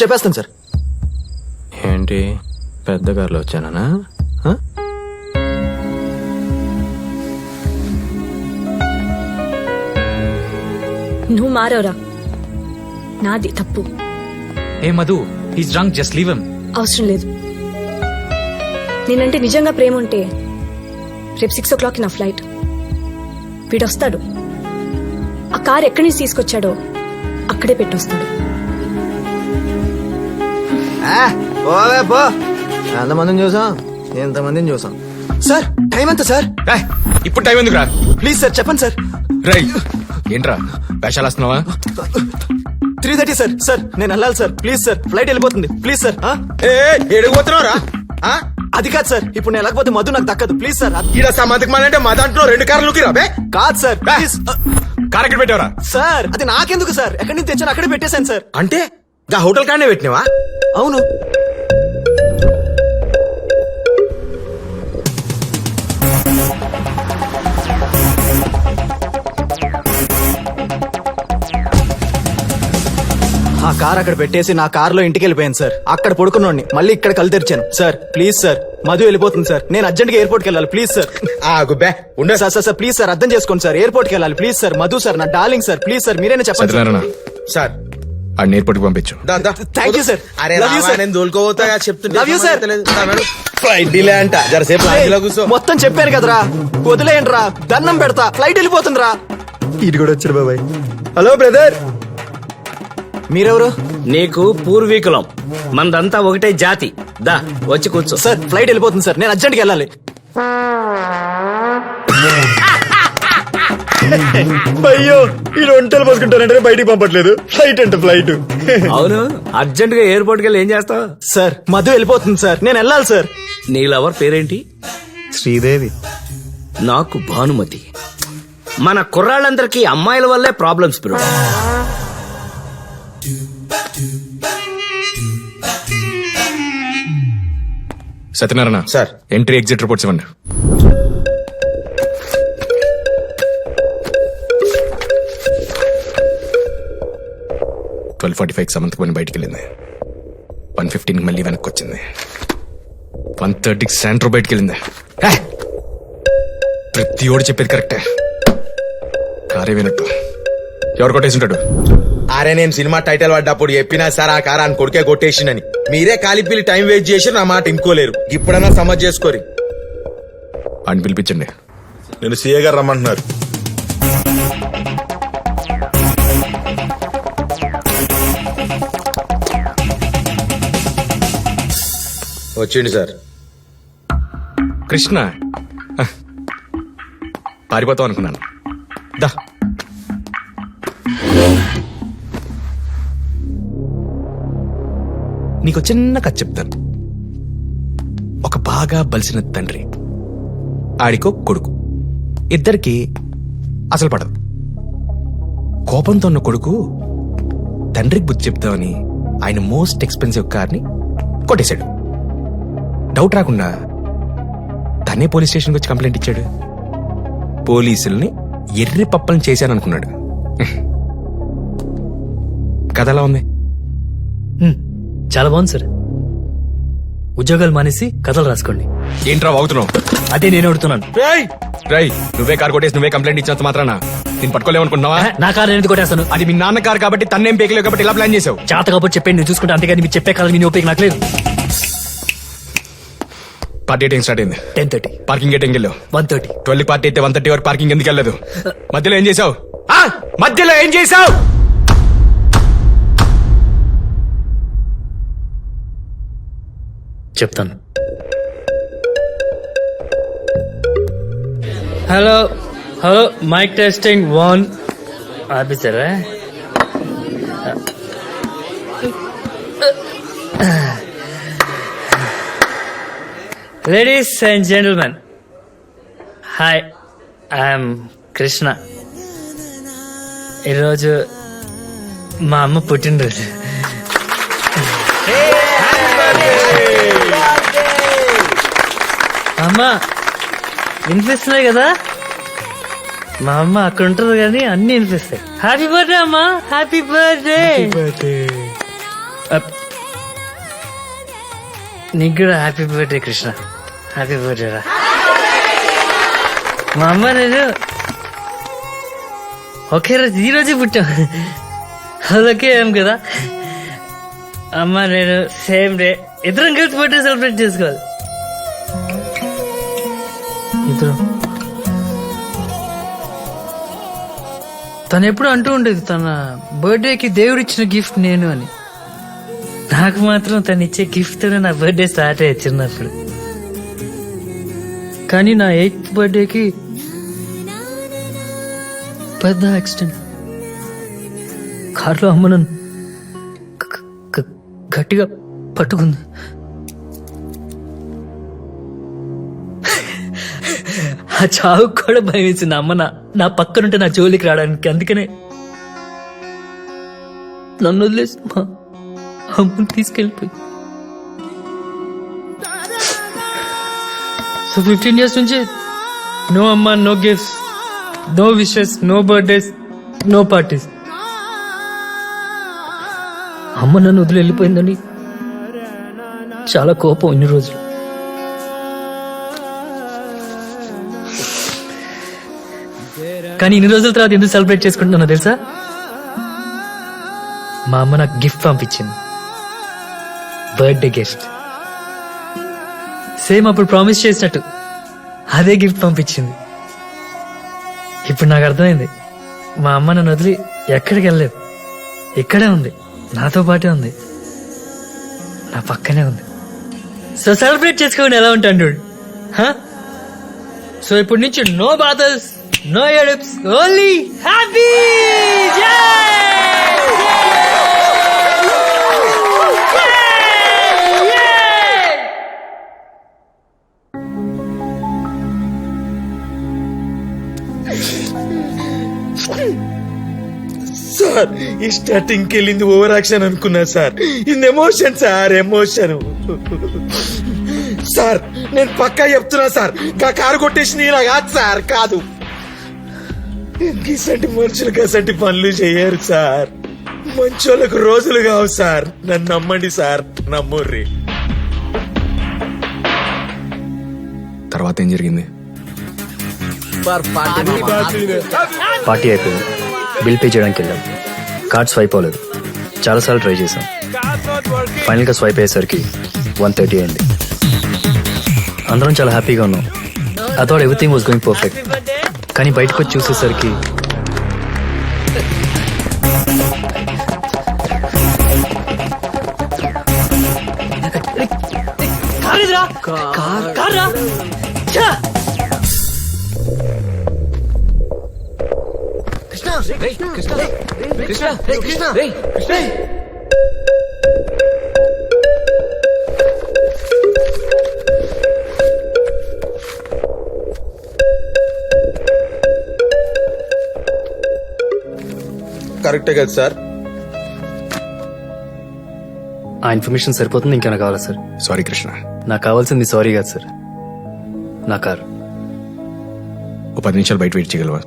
చెప్పేస్తాను సార్. ఏంటి? పెద్ద కార్లో వచ్చానా నువ్వు మారవరా? నాది తప్పు. ఏ Madhu he's drunk just leave him అవసరం లేదు. నేనంటే నిజంగా ప్రేమ ఉంటే రేపు సిక్స్ ఓ క్లాక్ నా ఫ్లైట్ వీడు వస్తాడు ఆ కార్ ఎక్కడి నుంచి తీసుకొచ్చాడో అక్కడే పెట్టొస్తాడు పోవే పో. ఎంతమందిని చూసాం? ఎంతమందిని చూసాం? సార్ టైం ఎంత సార్? ఏయ్, ఇప్పుడు టైం ఎందుకురా? ప్లీజ్ సార్ చెప్పండి సార్. రై ఏంట్రా? వేషాలు వస్తున్నావా? Three thirty sir. సార్ నేను వెళ్ళాలి సార్. ప్లీజ్ సార్ ఫ్లైట్ వెళ్ళిపోతుంది. ప్లీజ్ సార్ ఆ? ఏడిపోతున్నావురా అది కాదు సార్. ఇప్పుడు నేను వెళ్ళకపోతే మధు నాకు దక్కదు. ప్లీజ్ సార్ అది ఈడ సమాధికి అంటే మా దాంట్లో రెండు కార్లు రాబే కాదు సార్ ప్లీజ్. కార్ ఎక్కడ పెట్టావరా? సార్ అది నాకెందుకు సార్? ఎక్కడి నుంచి తెచ్చాను అక్కడే పెట్టేశాను సార్. అంటే హోటల్ కాడనే పెట్టినావా? అవును. ఆ కార్ అక్కడ పెట్టేసి నా కార్లో ఇంటికి వెళ్ళిపోయాను సార్. అక్కడ పడుకున్నోడిని. మళ్ళీ ఇక్కడ కళ్ళు తెరిచాను. Sir please sir. మధు వెళ్ళిపోతుంది సార్. నేను అర్జెంట్గా ఎయిర్పోర్ట్కి వెళ్ళాలి. Please sir. ఆ గుబ్బే ఉండే. Sir sir sir please sir. అర్థం చేసుకోండి సార్. ఎయిర్పోర్ట్కి వెళ్ళాలి. Please sir. మధు సార్. నా డార్లింగ్ సార్. Please sir. మీరైనా చెప్పండి సార్ ఆ ఎయిర్పోర్ట్కి పంపించు. దా, దా. Thank you, sir. అరే రావా. నేను దోలుకోపోతా చెప్తుంటే Love you, sir. Flight delay అంట. జరసేపు లాంచీలో కూర్చో. మొత్తం చెప్పాను కదరా. వదిలేయండి రా దండం పెడతా. ఫ్లైట్ వెళ్ళిపోతుంది రా ఇటు కూడా వచ్చాడు బాబాయ్. హలో బ్రదర్ మీరెవరు? నీకు పూర్వీకులం. మనదంతా ఒకటే జాతి. దా వచ్చి కూర్చో. సార్ ఫ్లైట్ వెళ్ళిపోతుంది సార్ నేను అర్జెంట్కి వెళ్ళాలి. అయ్యో ఈ ఒంటలు పోసుకుంటానంటే బయటికి పంపట్లేదు. ఫ్లైట్ అంటే ఫ్లైట్ అవును అర్జెంట్గా ఎయిర్పోర్ట్కి ఏం చేస్తావు? సార్ మధు వెళ్ళిపోతుంది సార్. నేను వెళ్ళాలి సార్. నీ లవర్ పేరేంటి? శ్రీదేవి. నాకు భానుమతి. మన కుర్రాళ్ళందరికీ అమ్మాయిల వల్లే problems bro. Satyanarayana sir. Entry exit reports ఇవ్వండి. ట్వెల్వ్ ఫార్టీ ఫైవ్ సమంతకు పని బయటికి వెళ్ళింది వన్ ఫిఫ్టీన్కి మళ్ళీ వెనక్కి వచ్చింది వన్ థర్టీకి శాంట్రో బయటికి వెళ్ళింది! ప్రతి ఓడి చెప్పేది కరెక్టే. కారే వినట్టు. ఎవరు కొట్టేసి ఉంటాడు అరే నేను సినిమా టైటిల్ పడ్డప్పుడు చెప్పినా సార్ ఆ కారాన్ని కొడుకే కొట్టేసిందని మీరే కాలిపిల్లి టైం వేస్ట్ చేసి నా మాట ఇంకోలేరు. ఇప్పుడన్నా సమజ్ చేసుకోరి. అని పిలిపించండి. నేను సీఏ గారు రమ్మంటున్నారు. వచ్చింది సార్. కృష్ణ. పారిపోతాం అనుకున్నాను. దా. నీకు చిన్న కథ చెప్తాను. ఒక బాగా బలిసిన తండ్రి. ఆడికో కొడుకు. ఇద్దరికి అసలు పడదు. కోపంతో ఉన్న కొడుకు తండ్రికి బుద్ధి చెప్తామని ఆయన మోస్ట్ ఎక్స్పెన్సివ్ కార్ని కొట్టేశాడు. డౌట్ రాకుండా తనే పోలీస్ స్టేషన్కి వచ్చి కంప్లైంట్ ఇచ్చాడు. పోలీసుల్ని ఎర్రి పప్పలను చేశాననుకున్నాడు. కథ ఎలా ఉంది? చాలా బాగుంది సార్. ఉద్యోగాలు మానేసి కథలు రాసుకోండి. ఏంట్రా వాగుతున్నావు? అదే నేను అడుగుతున్నాను. రై నువ్వే కార్ కొట్టేసి నువ్వే కంప్లైంట్ ఇచ్చినంత మాత్రాన నేను పట్టుకోలేమనుకున్నావా ఆ, నా కారు నేను ఎందుకు కొట్టేస్తాను? అది మీ నాన్న కారు కాబట్టి తన్నేం పేకలేవు కాబట్టి ఇలా ప్లాన్ చేసావు చేత కాబట్టి చెప్పండి నేను చూసుకుంటా అంతేగాని మీరు చెప్పే కాదు మీ ఉపయోగం నాకు లేదు. పార్టీ టైం స్టార్ట్ అయింది. టెన్ థర్టీ పార్కింగ్ గేట్ వెళ్ళావు వన్ థర్టీ ట్వెల్వ్ పార్టీ అయితే వన్ థర్టీ వరకు పార్కింగ్ ఎందుకు వెళ్ళలేదు? మధ్యలో ఏం చేసావు? ఆ? మధ్యలో ఏం చేసావు? చెప్తాను. Hello hello mike testing one ఆఫీసరా ladies and gentlemen hi I'm Krishna ఈరోజు మా అమ్మ పుట్టినరోజు. అమ్మ వినిపిస్తున్నాయి కదా? మా అమ్మ అక్కడ ఉంటుంది కానీ అన్ని వినిపిస్తాయి. హ్యాపీ బర్త్డే అమ్మా హ్యాపీ బర్త్డే నీకు కూడా happy birthday Krishna happy birthday రా మా అమ్మ నేను ఒకే రోజు ఈ రోజు పుట్టాం. అదొకే ఏం కదా? అమ్మ నేను సేమ్ డే ఇద్దరం కలిసి బర్త్డే సెలబ్రేట్ చేసుకోవాలి. ఇద్దరం. తను ఎప్పుడు అంటూ ఉండేది తన బర్త్డేకి దేవుడిచ్చిన గిఫ్ట్ నేను అని. నాకు మాత్రం తను ఇచ్చే గిఫ్ట్తోనే నా బర్త్డే స్టార్ట్ అయ్యి చిన్నప్పుడు. కానీ నా ఎయిత్ బర్త్డేకి పెద్ద యాక్సిడెంట్. కార్లో అమ్మ నన్ను గట్టిగా పట్టుకుంది. ఆ చావు కూడా భయం వేసింది. అమ్మ నా నా పక్కనుంటే నా జోలికి రావడానికి. అందుకనే నన్ను వదిలేసి మా అమ్మని తీసుకెళ్ళిపోయి సో ఫిఫ్టీన్ ఇయర్స్ నుంచి నో అమ్మ no gifts no wishes no birthdays no parties అమ్మ నన్ను వదిలి వెళ్ళిపోయిందని చాలా కోపం ఇన్ని రోజులు. కానీ ఇన్ని రోజుల తర్వాత ఎందుకు సెలబ్రేట్ చేసుకుంటున్నానో తెలుసా? మా అమ్మ నాకు గిఫ్ట్ పంపించింది. బర్త్డే గిఫ్ట్ సేమ్ అప్పుడు ప్రామిస్ చేసినట్టు. అదే గిఫ్ట్ పంపించింది. ఇప్పుడు నాకు అర్థమైంది. మా అమ్మ నన్ను వదిలి ఎక్కడికి వెళ్ళలేదు. ఇక్కడే ఉంది. నాతో పాటే ఉంది. నా పక్కనే ఉంది. సో సెలబ్రేట్ చేసుకోండి ఎలా ఉంటాను చూడు. సో ఇప్పటి నుంచి నో బాధల్స్ నో ఎడప్స్ ఓన్లీ హ్యాపీ సార్ ఈ స్టార్టింగ్ వెళ్ళింది ఓవర్ యాక్షన్ అనుకున్నా సార్. ఇది ఎమోషన్ సార్ ఎమోషన్. సార్ నేను పక్కా చెప్తున్నా సార్గా కారు కొట్టేసి ఇలా కాదు సార్ కాదు. గీసంటి మనుషులు గసంటి పనులు చేయరు సార్. మంచోళ్ళకు రోజులు కావు సార్. నన్ను నమ్మండి సార్ నమ్ముర్రి. తర్వాత ఏం జరిగింది? పార్టీ అయిపోయింది. బిల్ పే చేయడానికి వెళ్ళాం. కార్డ్ స్వైప్ అవ్వలేదు. చాలాసార్లు ట్రై చేశాం. ఫైనల్గా స్వైప్ అయ్యేసరికి వన్ థర్టీ అయింది. అందరం చాలా హ్యాపీగా ఉన్నాం. I thought everything was going perfect కానీ బయటకు వచ్చి చూసేసరికి కరెక్టే కదా సార్? ఆ ఇన్ఫర్మేషన్ సరిపోతుంది ఇంకేమైనా కావాలా సార్? సారీ కృష్ణ. నాకు కావాల్సింది సారీ కాదు సార్. నా కార్. ఓ పది నిమిషాలు బయట వెయిట్ చేయగలవా?